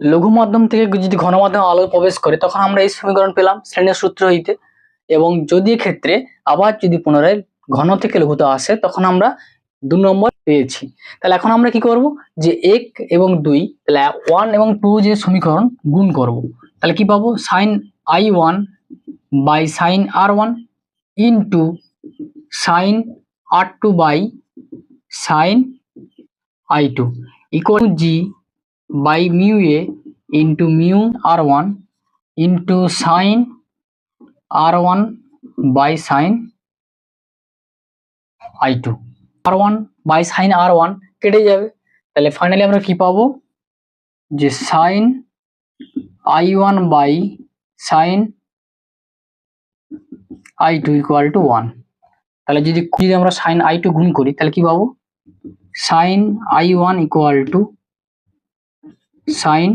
লঘু মাধ্যম থেকে যদি ঘন মাধ্যমে আলো প্রবেশ করে, তখন আমরা এই সমীকরণ পেলাম শ্রেণির সূত্র হইতে। এবং যদি ক্ষেত্রে আবার যদি পুনরায় ঘন থেকে লঘুতে আসে, তখন আমরা দু নম্বর পেয়েছি। তাহলে এখন আমরা কি করব? যে এক এবং দুই, তাহলে ওয়ান এবং টু যে সমীকরণ গুণ করব। তাহলে কি পাবো? Sine I one by sine R one into sine R two by sine I two equal G by mu A into mu R one into sine R one by sine I two R one by sine R one কেটে যাবে। তাহলে finally আমরা কি পাবো? যে sine I one by sine I two equal to one তাহলে যদি যদি আমরা সাইন আই টু গুণ করি, তাহলে কি পাবো? Sine I one equal to sine